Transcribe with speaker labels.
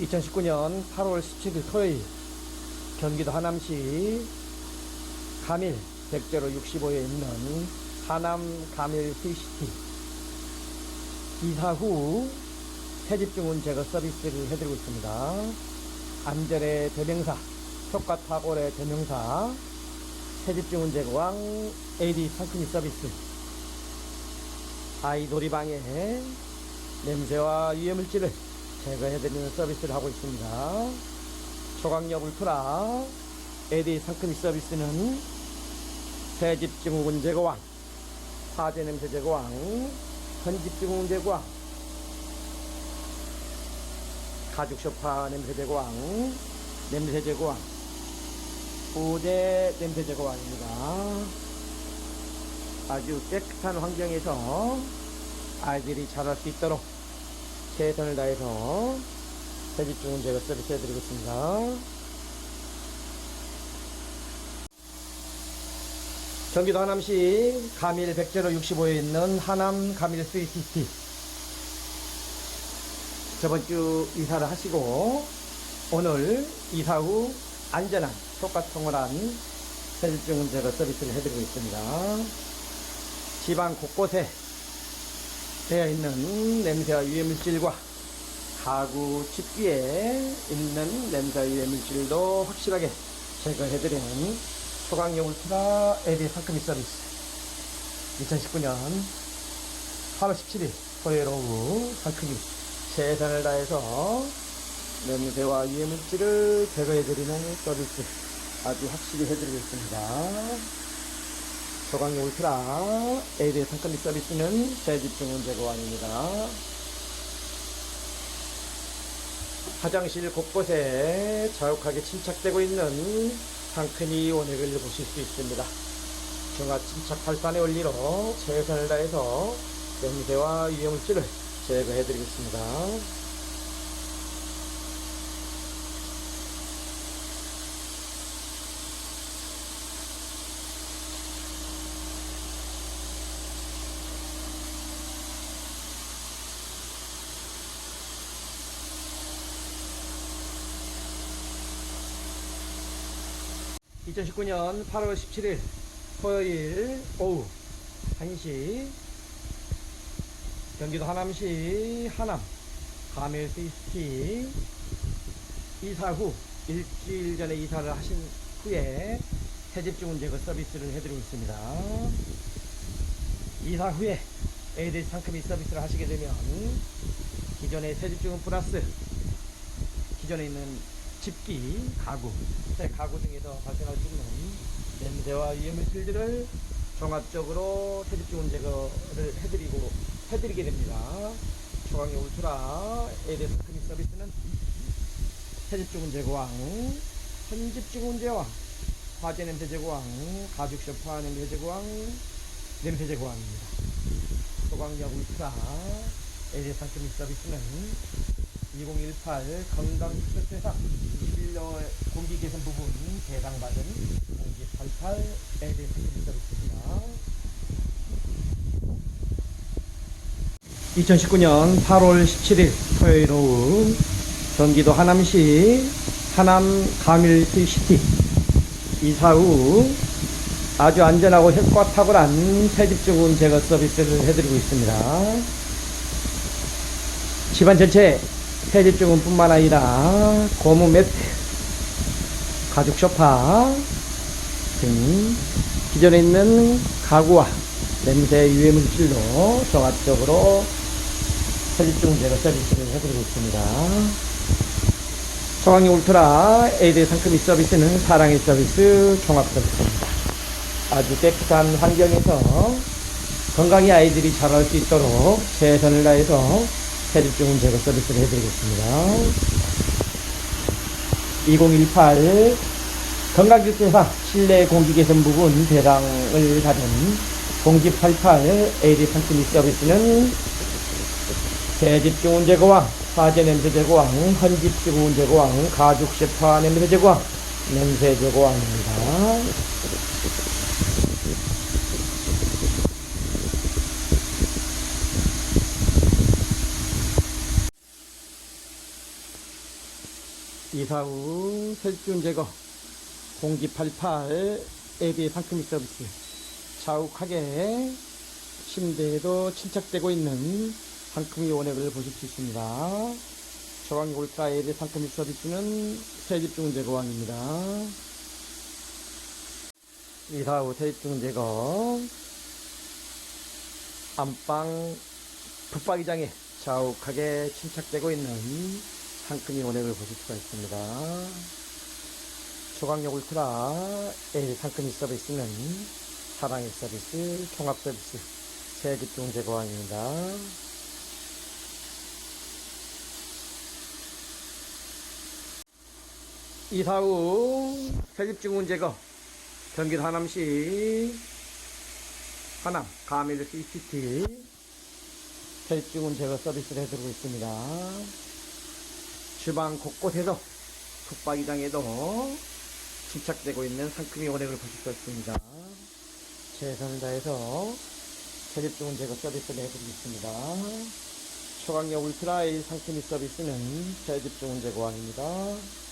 Speaker 1: 2019년 8월 17일 토요일 경기도 하남시 가밀 백제로 65에 있는 하남 가밀 스위시티 이사 후 폐집중은 제거 서비스를 해드리고 있습니다. 안전의 대명사, 효과 탁월의 대명사, 폐집중은 제거왕 AD 상큼이 서비스 아이 놀이방에 냄새와 유해물질을 제거해드리는 서비스를 하고 있습니다. 초강력 울트라 AD 상큼이 서비스는 새집 증후군 제거왕, 화재 냄새 제거왕, 현집 증후군 제거왕, 가죽 소파 냄새 제거왕, 냄새 제거왕, 후대 냄새 제거왕입니다. 아주 깨끗한 환경에서 아이들이 자랄 수 있도록 최선을 다해서 새집중은 제거 서비스 해드리고 있습니다. 경기도 하남시 가밀 백제로 65에 있는 하남 가밀 스위티티 저번 주 이사를 하시고 오늘 이사 후 안전한 효과통을한 새집중은 제거 서비스를 해드리고 있습니다. 집안 곳곳에 되어 있는 냄새와 유해 물질과 가구 집기에 있는 냄새와 유해 물질도 확실하게 제거해드리는 소강용 울트라 에디 상큼이 서비스 2019년 8월 17일 토요일 오후 상큼이 최선을 다해서 냄새와 유해물질을 제거해드리는 서비스 아주 확실히 해드리고 있습니다. 소강용 울트라 에이드 상권비 서비스는 새집중은 제거왕입니다. 화장실 곳곳에 자욱하게 침착되고 있는 상크니 원액을 보실 수 있습니다. 중화 침착 발산의 원리로 최선을 다해서 냄새와 유해물질을 제거해 드리겠습니다. (2019년 8월 17일) 토요일 오후 1시 경기도 하남시 하남 시티 이사 후 일주일 전에 이사를 하신 후에 새집중은 제거 서비스를 해드리고 있습니다. 이사 후에 에이드 상큼이 서비스를 하시게 되면 기존의 새집중은 플러스 기존에 있는 집기, 가구, 새 가구 등에서 발생할 수 있는 냄새와 유해물질들을 종합적으로 새집중은 제거를 해드리고 해드리게 됩니다. 초강력 울트라 에이드 상큼이 서비스는 새집중은 제거왕, 현집중은 제거왕, 화재 냄새 제거왕, 가죽 소파 냄새 제거왕, 냄새 제거왕입니다. 소강력 울트라 에이드 상큼이 서비스는 2018 건강기초세상 21년 공기 개선 부분 대상받은 공기 88 에이드 상큼이 서비스입니다. 2019년 8월 17일 토요일 오후 경기도 하남시 하남 가밀시티 이사 후 아주 안전하고 효과 탁월한 새집중은 제거 서비스를 해드리고 있습니다. 집안 전체 새집중은 뿐만 아니라 고무 매트, 가죽 소파 등 기존에 있는 가구와 냄새 유해 물질도 종합적으로 새집중 제거 서비스를 해드리고 있습니다. 소강이 울트라 에이드 상큼이 서비스는 사랑의 서비스 종합 서비스입니다. 아주 깨끗한 환경에서 건강히 아이들이 자랄 수 있도록 최선을 다해서 새집중 제거 서비스를 해드리겠습니다. 2018 건강기초사 실내 공기개선 부분 대상을 받은 공기 88 AD 상품이 서비스는 새집중은 제거왕, 화재 냄새 제거왕, 헌집중은 제거왕, 가죽 셰파 냄새 제거왕, 냄새 제거왕입니다. 이사 후 세집중 제거 공기 88 AD 상품이 서비스 자욱하게 침대에도 침착되고 있는 상품이 원액을 보실 수 있습니다. 저광 울트라 AD 상품이 서비스는 세집중 제거왕입니다. 이사 후 세집중 제거 안방 붙박이장에 자욱하게 침착되고 있는 상큼이 원액을 보실 수가 있습니다. 조각력 울트라 A 상큼이 서비스는 사랑의 서비스, 통합 서비스, 세집중 제거왕입니다. 이사 후 세집중 제거 경기도 하남시 하남 가밀 CCT 세집중 제거 서비스를 해드리고 있습니다. 주방 곳곳에도 붙박이장에도 집착되고 있는 상큼이 원액을 보실 수 있습니다. 최선을 다해서 세집중 제거 서비스를 해드리고 있습니다. 초강력 울트라 A 상큼이 서비스는 세집중 제거왕입니다.